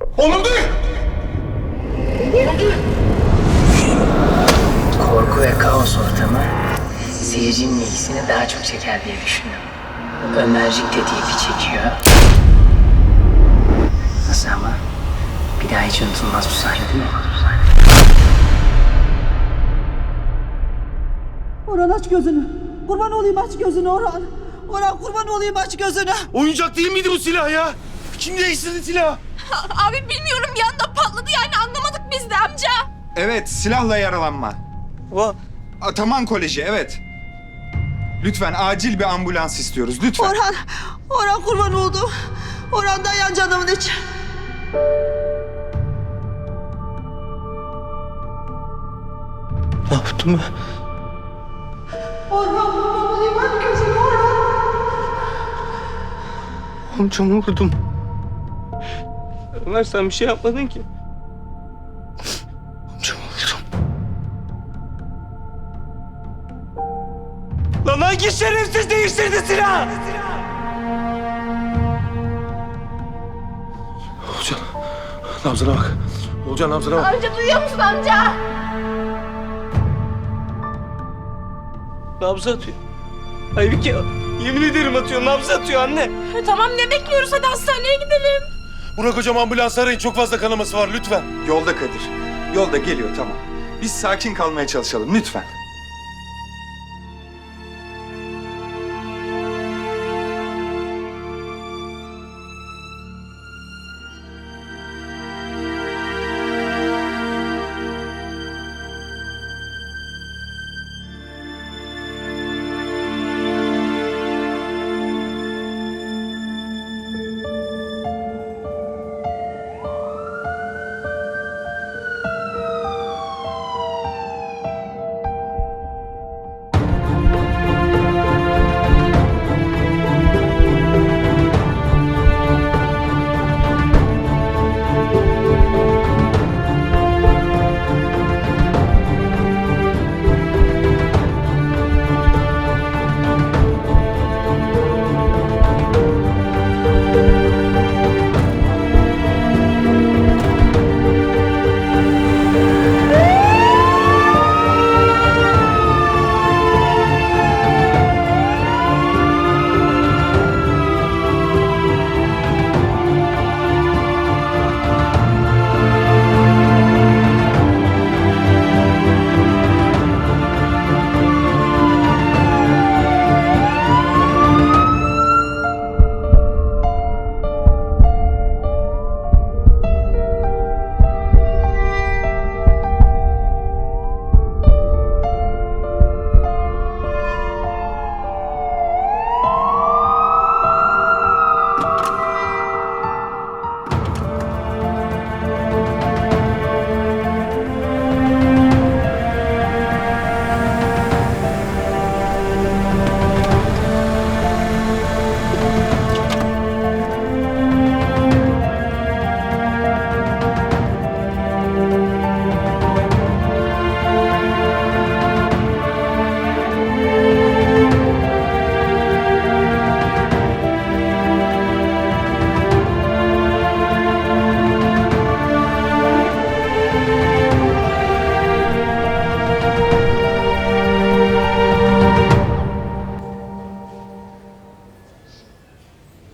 Oğlum dur! Oğlum dur! Korku ve kaos ortamı seyircinin ilgisini daha çok çeker diye düşündüm. Ömercik de ipi çekiyor. Nasıl ama? Bir daha hiç unutulmaz bu sahne değil mi? Orhan aç gözünü. Kurban olayım aç gözünü Orhan. Orhan kurban olayım aç gözünü. Oyuncak değil miydi bu silah ya? Kim değiştirdi silahı? Abi bilmiyorum bir anda patladı yani anlamadık biz de amca. Evet, silahla yaralanma. Ataman Koleji, evet. Lütfen acil bir ambulans istiyoruz, lütfen. Orhan, Orhan kurban oldu. Orhan dayan canımın içi. Ne yaptım ben? Orhan kurban olayım aç gözünü Orhan. Amcamı vurdum. Ömer sen bir şey yapmadın ki. Amcamı vurdum. Lan hangi şerefsiz değiştirdi silahı? Olcan, nabzına bak. Olcan nabzına bak. Amca duyuyor musun amca? Nabzı atıyor. Hayır ki yemin ederim atıyor. Nabzı atıyor anne. E, tamam ne bekliyoruz hadi hastaneye gidelim. Burak hocam ambulans arayın. Çok fazla kanaması var lütfen. Yolda Kadir. Yolda geliyor, tamam. Biz sakin kalmaya çalışalım, lütfen.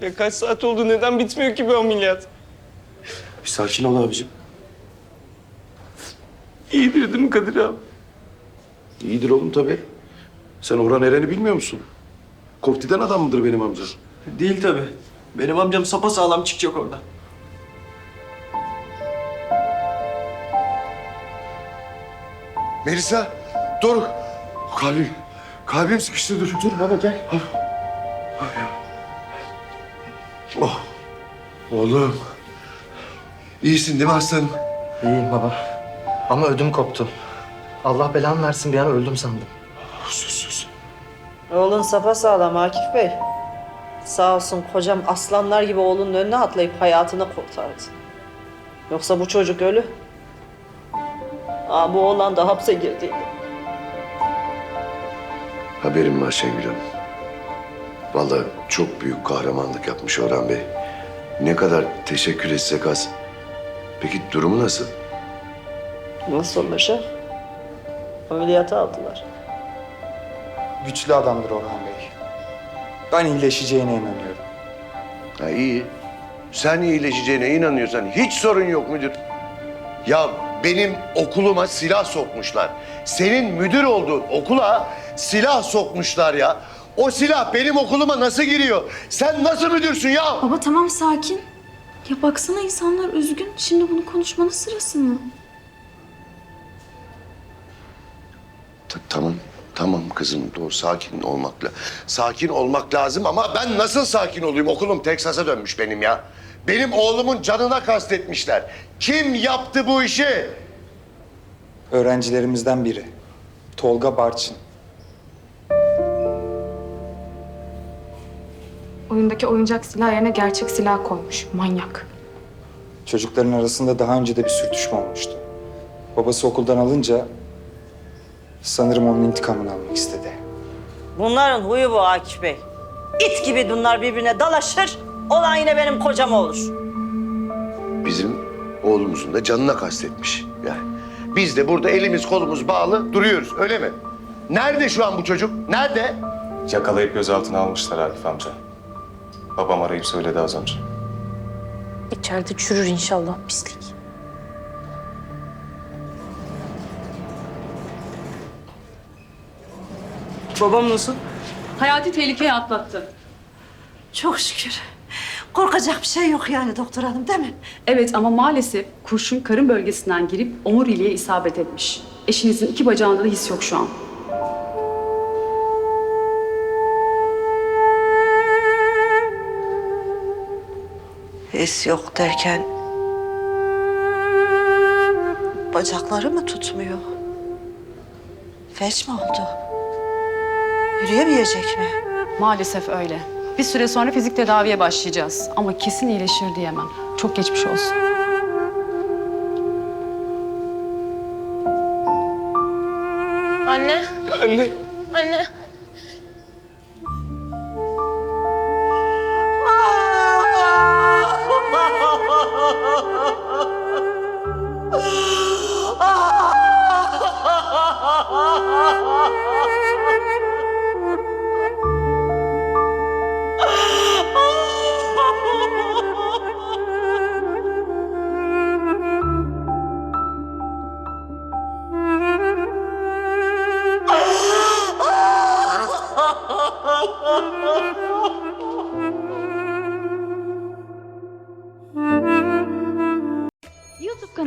Ya kaç saat oldu neden bitmiyor ki bu ameliyat? Bir sakin ol abicim. İyidir değil mi Kadir abi? İyidir oğlum tabii. Sen Orhan Eren'i bilmiyor musun? Koftiden adam mıdır benim amca? Değil tabi. Benim amcam sapasağlam çıkacak orada. Melisa, dur. Kalbim, kalbim sıkıştı dur. Dur baba gel. Oh. Oğlum. İyisin değil mi aslanım? İyiyim baba. Ama ödüm koptu. Allah belamı versin bir an öldüm sandım. Sus sus. Oğlun sağlam Akif Bey. Sağ olsun kocam aslanlar gibi oğlunun önüne atlayıp hayatını kurtardı. Yoksa bu çocuk ölü. Aa, bu oğlan da hapse girdiydi. Haberim var Şengül Hanım. Vallahi çok büyük kahramanlık yapmış Orhan Bey. Ne kadar teşekkür etsek az. Peki durumu nasıl? Nasıl olacak? Ameliyata aldılar. Güçlü adamdır Orhan Bey. Ben iyileşeceğine inanıyorum. Ha iyi. Sen iyileşeceğine inanıyorsan hiç sorun yok müdür. Ya benim okuluma silah sokmuşlar. Senin müdür olduğun okula silah sokmuşlar ya. O silah benim okuluma nasıl giriyor? Sen nasıl müdürsün ya? Baba tamam sakin. Ya baksana insanlar üzgün. Şimdi bunu konuşmanın sırası mı? Ta- tamam, tamam kızım. Doğru, sakin olmakla. Sakin olmak lazım ama ben nasıl sakin olayım? Okulum Teksas'a dönmüş benim ya. Benim oğlumun canına kastetmişler. Kim yaptı bu işi? Öğrencilerimizden biri. Tolga Barçın. Oyundaki oyuncak silah yerine gerçek silah koymuş. Manyak. Çocukların arasında daha önce de bir sürtüşme olmuştu. Babası okuldan alınca sanırım onun intikamını almak istedi. Bunların huyu bu Akif Bey. İt gibi bunlar birbirine dalaşır. Olan yine benim kocam olur. Bizim oğlumuzun da canına kastetmiş yani. Biz de burada elimiz kolumuz bağlı duruyoruz öyle mi? Nerede şu an bu çocuk? Nerede? Yakalayıp gözaltına almışlar Akif amca. Babam arayıp söyledi az önce. İçeride çürür inşallah pislik. Babam nasıl? Hayati tehlikeye atlattı. Çok şükür. Korkacak bir şey yok yani doktor hanım değil mi? Evet ama maalesef kurşun karın bölgesinden girip omuriliğe isabet etmiş. Eşinizin iki bacağında da his yok şu an. His yok derken... Bacakları mı tutmuyor? Felç mi oldu? Yürüyemeyecek mi? Maalesef öyle. Bir süre sonra fizik tedaviye başlayacağız. Ama kesin iyileşir diyemem. Çok geçmiş olsun. Anne. Anne. Anne. ha ha ha